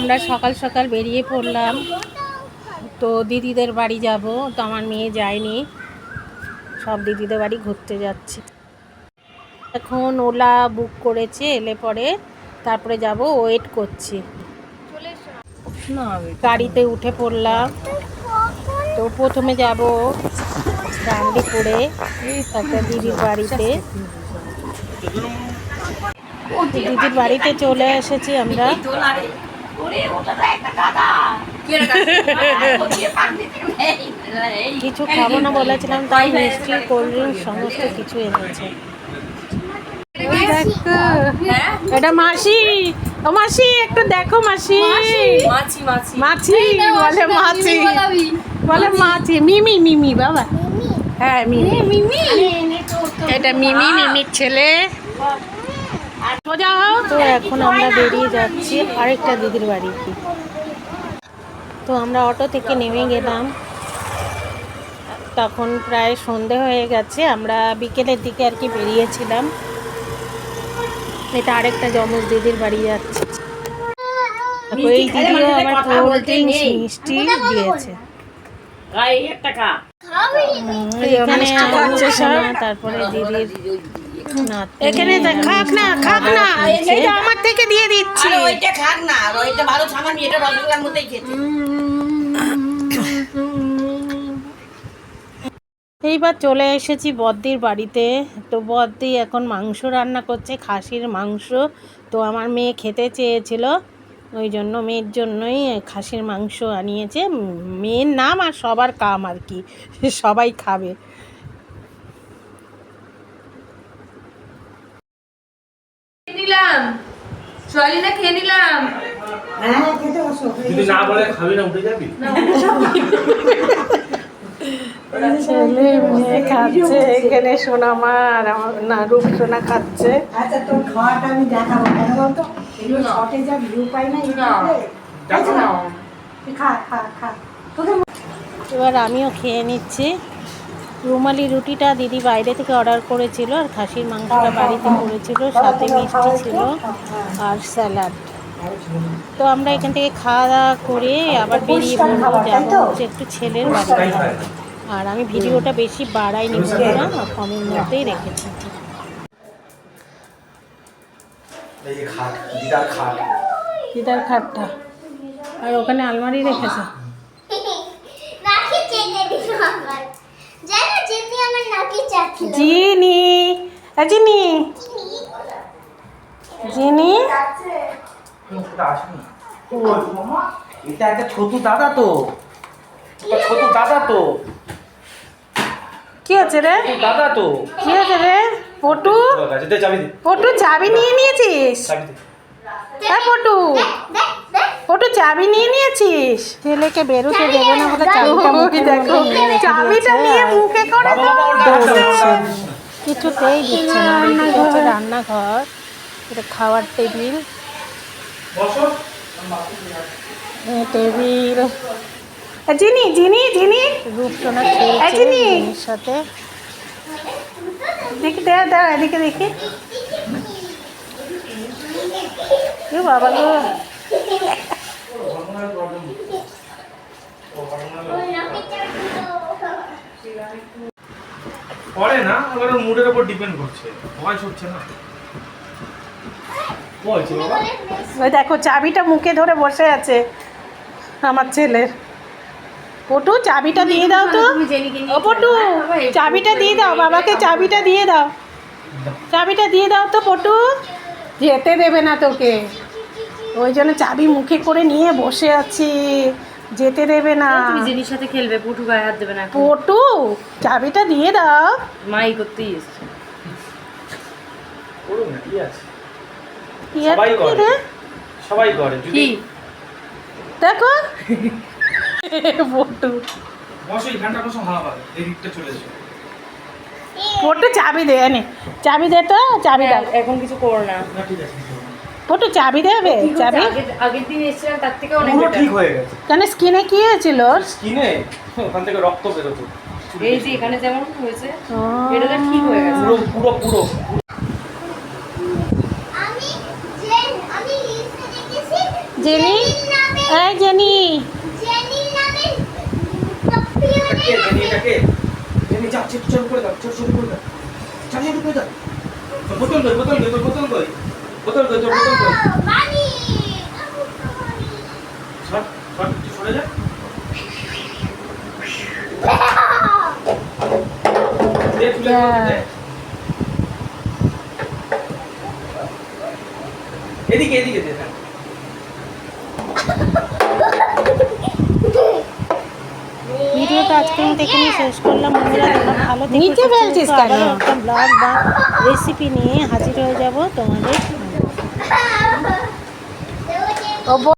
আমরা সকাল সকাল বেরিয়ে পড়লাম। তো দিদিদের বাড়ি যাব, তো আমার মেয়ে যায়নি। সব দিদিদের বাড়ি ঘুরতে যাচ্ছি। এখন ওলা বুক করেছে, এলে পরে তারপরে যাব ওয়েট করছি। গাড়িতে উঠে পড়লাম। তো প্রথমে যাব ডান্ডিপুরে, একটা দিদির বাড়িতে। দিদির বাড়িতে চলে এসেছি আমরা। কিছু খাব না বলেছিলাম তাই মিষ্টি কোল্ড ড্রিঙ্ক সমস্ত কিছু এনেছে। এটা মাসি ও মাসি একটু দেখো মাসি। মাছি মাছি। মাছি বলে মাছি। বলে মাছি। মিমি মিমি বাবা। হ্যাঁ মিমি। এটা মিমি মিমির ছেলে। তো এখন আমরা বেরিয়ে যাচ্ছি আরেকটা দিদির বাড়িতে তো আমরা অটো থেকে নেমে গেলাম। তখন প্রায় সন্ধে হয়ে গেছে আমরা বিকেলের দিকে আর কি বেরিয়েছিলাম। এটা আরেকটা যমজ দিদির বাড়ি যাচ্ছে। এই দিদিও কোল্ড ড্রিঙ্কস মিষ্টি দিয়েছে। এখানে তারপরে দিদির এখানে দেখ, খাক না খাক না এটা আমার থেকে দিয়ে দিচ্ছি। আরে ওইটা খাক না আর ওইটা ভালো সামানি এটা রসগোল্লার মধ্যেই খেতে। এইবার চলে এসেছি বদ্দির বাড়িতে। তো বদ্দি এখন মাংস রান্না করছে খাসির মাংস। তো আমার মেয়ে খেতে চেয়েছিল ওই জন্য মেয়ের জন্যই খাসির মাংস আনিয়েছে। মেয়ের নাম আর সবার কাম আর কি সবাই খাবে নিলাম খেয়ে নিলাম। না বলে খাবি না উঠে যাবি? ছেলে মেয়ে খাচ্ছে এখানে সোনামার আমার না রূপ সোনা খাচ্ছে। আচ্ছা তোর খাওয়াটা আমি দেখাবো কেন বলতো এগুলো শর্টে যা ভিউ পাই না ইউটিউবে? দেখো না তুই খা খা খা। এবার আমিও খেয়ে নিচ্ছি। রুমালি রুটিটা দিদি বাইরে থেকে অর্ডার করেছিল আর খাসির মাংসটা বাড়িতে করেছিল সাথে মিষ্টি ছিল আর স্যালাড। তো আমরা এখান থেকে খাওয়া দাওয়া করে আবার বেরিয়ে পড়ব যাব হচ্ছে একটু ছেলের বাড়িতে। আর আমি ভিডিওটা বেশি বাড়াইনি না কমের মধ্যেই রেখেছি। দিদার খাটটা। আর ওখানে আলমারি রেখেছে নাকি চেটে দিল আমার জানো যেমনি আমার নাকি চাচ্ছিল জিনি জিনি জিনি এটা একটা ছোট দাদা তো ছোট দাদা তো কি হচ্ছে রে দাদা তো কি হচ্ছে রে পটু চাবি পটু চাবি নিয়ে নিয়েছিস হ্যাঁ পটু দেখ দেখ পটু চাবি নিয়ে নিয়েছিস? ছেলেকে বেরোতে দেবে না বলে চাবিটা মুখে দেখো চাবিটা নিয়ে মুখে করে। কিছুতেই দিচ্ছে না এটা হচ্ছে রান্নাঘর এটা খাওয়ার টেবিল। বসো। টেবিল। জিনি জিনি জিনি। রূপসোনা খেলছে জিনি। জিনির সাথে। দেখি দেখ দেখ এদিকে দেখি। বাবা গো। পরে না আবার ওর মুডের উপর ডিপেন্ড করছে। ভয়েস হচ্ছে না। ওই দেখো চাবিটা মুখে ধরে বসে আছে আমার ছেলের। পটু চাবিটা দিয়ে দাও তো। ও পটু চাবিটা দিয়ে দাও বাবাকে চাবিটা দিয়ে দাও। চাবিটা দিয়ে দাও তো পটু। যেতে দেবে না তোকে। ওই জন্য চাবি মুখে করে নিয়ে বসে আছি। যেতে দেবে না। তুমি জেনির সাথে খেলবে পুটু গায়ে হাত দেবে না পটু চাবিটা দিয়ে দাও। মাই করতেই এসছে। করুন না কি আছে? সবাই করে। রে? সবাই করে যদি দেখো। পটু। বসো এখানটা বসো হাওয়া পাবে। এই দিকটা চলে এসো। পটু চাবি দে এনে। চাবি দে তো চাবি দাও। এখন কিছু করো না। না ঠিক আছে। হবে চাবি দেবে? চাবি? আগের- দিন এসেছিলাম তার থেকে অনেক ঠিক হয়ে গেছে। কেন স্কিনে কি হয়েছিল? স্কিনে? ওখান থেকে রক্ত বেরোতো। এই যে এখানে যেমন হয়েছে এটা ঠিক হয়ে গেছে। পুরো পুরো পুরো। আমি যে আমি লিস্টে দেখেছি জেনি? এই জেনি। জেনি যা ছোট করে দাও ছোট করে দাও। ছোট করে দাও। বোতল কই বোতল কই বোতল কই তোর বোতল কই বানি সর সর তুই সরে যা। দে তুলে দে এদিকে এদিকে দে হ্যাঁ। ভিডিওটা আজকের মতো এখানে শেষ করলাম। বন্ধুরা তোমরা ভালো নিচে ফেলছিস কেন? একটা ব্লগ বা রেসিপি নিয়ে হাজির হয়ে যাব তোমাদের। সামনে। দেবো জেনি ও